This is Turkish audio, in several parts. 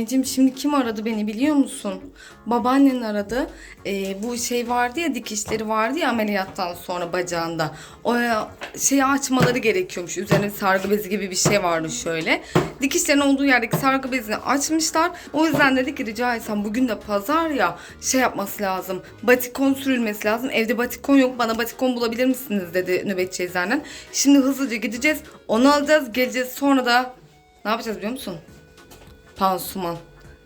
Anneciğim şimdi kim aradı beni biliyor musun? Babaannen aradı. Ee, bu şey vardı ya dikişleri vardı ya ameliyattan sonra bacağında. O e, şeyi açmaları gerekiyormuş. Üzerine sargı bezi gibi bir şey vardı şöyle. Dikişlerin olduğu yerdeki sargı bezini açmışlar. O yüzden dedi ki rica etsem bugün de pazar ya şey yapması lazım. Batikon sürülmesi lazım. Evde batikon yok. Bana batikon bulabilir misiniz dedi nöbetçi eczaneden. Şimdi hızlıca gideceğiz. Onu alacağız. Geleceğiz. Sonra da ne yapacağız biliyor musun? Pansuman.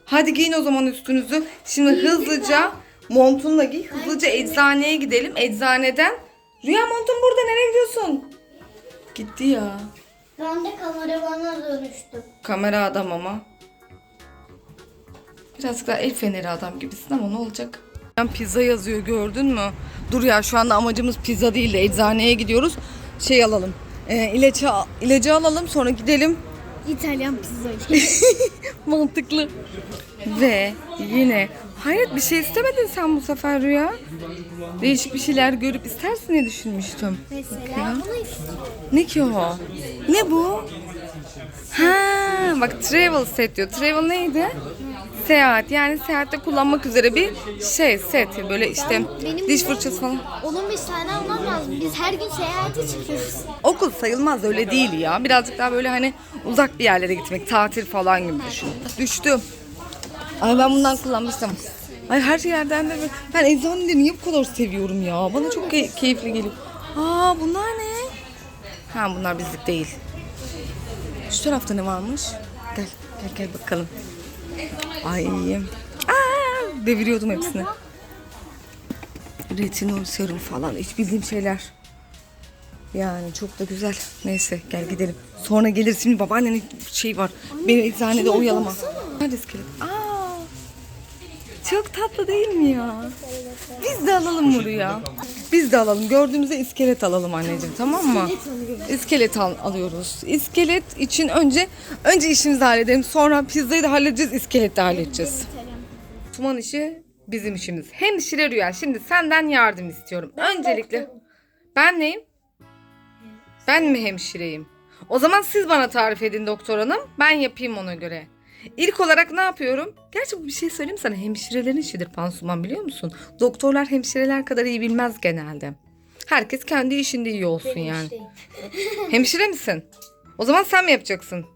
Hadi giyin o zaman üstünüzü. Şimdi hızlıca montunla giy. Hızlıca eczaneye gidelim. Eczaneden. Rüya montun burada nereye gidiyorsun? Gitti ya. Ben de kameramana dönüştüm. Kamera adam ama. Birazcık daha el feneri adam gibisin ama ne olacak? Ben pizza yazıyor gördün mü? Dur ya şu anda amacımız pizza değil de eczaneye gidiyoruz. Şey alalım. E, ilacı, ilacı alalım sonra gidelim İtalyan pizza. Mantıklı. Ve yine hayret bir şey istemedin sen bu sefer Rüya. Değişik bir şeyler görüp istersin diye düşünmüştüm. Mesela bunu istiyorum. Ne ki o? Ne bu? Ha, bak travel set diyor. Travel neydi? Seyahat. Yani seyahatte kullanmak üzere bir şey set. Böyle işte benim diş fırçası falan. Onun bir tane almam lazım. Biz her gün seyahate çıkıyoruz. Okul sayılmaz öyle değil ya. Birazcık daha böyle hani uzak bir yerlere gitmek, tatil falan gibi düşün. Düştü. Ay ben bundan kullanmıştım. Ay her yerden de böyle- ben eczaneleri niye bu kadar seviyorum ya? Bana çok key- keyifli geliyor. Aa bunlar ne? Ha bunlar bizlik değil. Şu tarafta ne varmış? Gel gel gel bakalım. Ay. Aa, deviriyordum hepsini. Retinol serum falan hiç bildiğim şeyler. Yani çok da güzel. Neyse gel gidelim. Sonra gelir şimdi babaannenin şey var. Beni eczanede oyalama. Nerede iskelet? Aa, çok tatlı değil mi ya? Biz de alalım buraya. Biz de alalım. Gördüğümüzde iskelet alalım anneciğim tamam mı? İskelet al, alıyoruz. İskelet için önce önce işimizi halledelim. Sonra pizzayı da halledeceğiz, iskeleti de halledeceğiz. Tuman işi bizim işimiz. Hemşire Rüya şimdi senden yardım istiyorum. Öncelikle ben neyim? Ben mi hemşireyim? O zaman siz bana tarif edin doktor hanım. Ben yapayım ona göre. İlk olarak ne yapıyorum? Gerçi bu bir şey söyleyeyim sana. Hemşirelerin işidir pansuman biliyor musun? Doktorlar hemşireler kadar iyi bilmez genelde. Herkes kendi işinde iyi olsun yani. Hemşire misin? O zaman sen mi yapacaksın?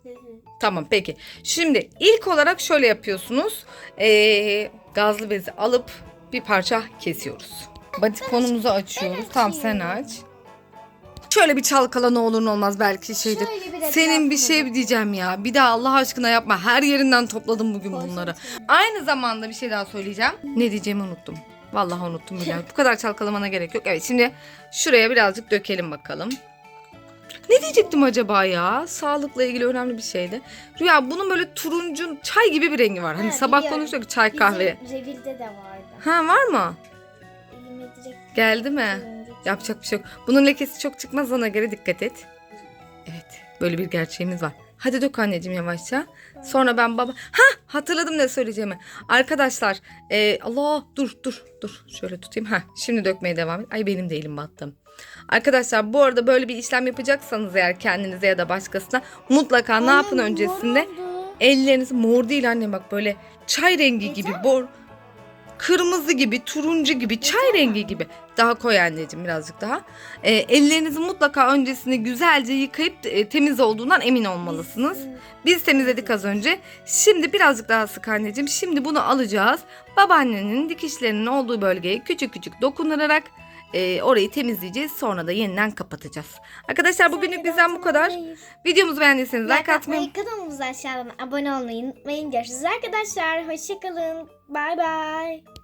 Tamam peki. Şimdi ilk olarak şöyle yapıyorsunuz. Ee, gazlı bezi alıp bir parça kesiyoruz. Batikonumuzu açıyoruz. Tamam sen aç. Şöyle bir çalkala ne olur ne olmaz belki şeydir. Şöyle bir Senin bir şey diyeceğim ya. Bir daha Allah aşkına yapma. Her yerinden topladım bugün bunları. Aynı zamanda bir şey daha söyleyeceğim. Ne diyeceğimi unuttum. Vallahi unuttum bile. Bu kadar çalkalamana gerek yok. Evet şimdi şuraya birazcık dökelim bakalım. Ne diyecektim acaba ya? Sağlıkla ilgili önemli bir şeydi. Rüya bunun böyle turuncu çay gibi bir rengi var. Hani Ha, sabah biliyorum. konuştuk çay kahve. Bizim revirde de vardı. Ha var mı? Direkt Geldi mi? Yapacak bir şey yok. Bunun lekesi çok çıkmaz ona göre dikkat et. Evet böyle bir gerçeğimiz var. Hadi dök anneciğim yavaşça. Sonra ben baba... Ha hatırladım ne söyleyeceğimi. Arkadaşlar e, Allah dur dur dur. Şöyle tutayım. Ha şimdi dökmeye devam et. Ay benim de elim battım. Arkadaşlar bu arada böyle bir işlem yapacaksanız eğer kendinize ya da başkasına mutlaka ne yapın öncesinde? Elleriniz mor değil anne bak böyle çay rengi gibi bor kırmızı gibi turuncu gibi çay rengi gibi. Daha koy anneciğim birazcık daha. Ee, ellerinizi mutlaka öncesinde güzelce yıkayıp e, temiz olduğundan emin olmalısınız. Biz temizledik az önce. Şimdi birazcık daha sık anneciğim. Şimdi bunu alacağız. Babaannenin dikişlerinin olduğu bölgeye küçük küçük dokundurarak e, orayı temizleyeceğiz. Sonra da yeniden kapatacağız. Arkadaşlar bugünlük bizden bu kadar. videomuzu beğendiyseniz like atmayı atmayı, kanalımıza aşağıdan abone olmayı unutmayın. Görüşürüz arkadaşlar. Hoşçakalın. Bye bye.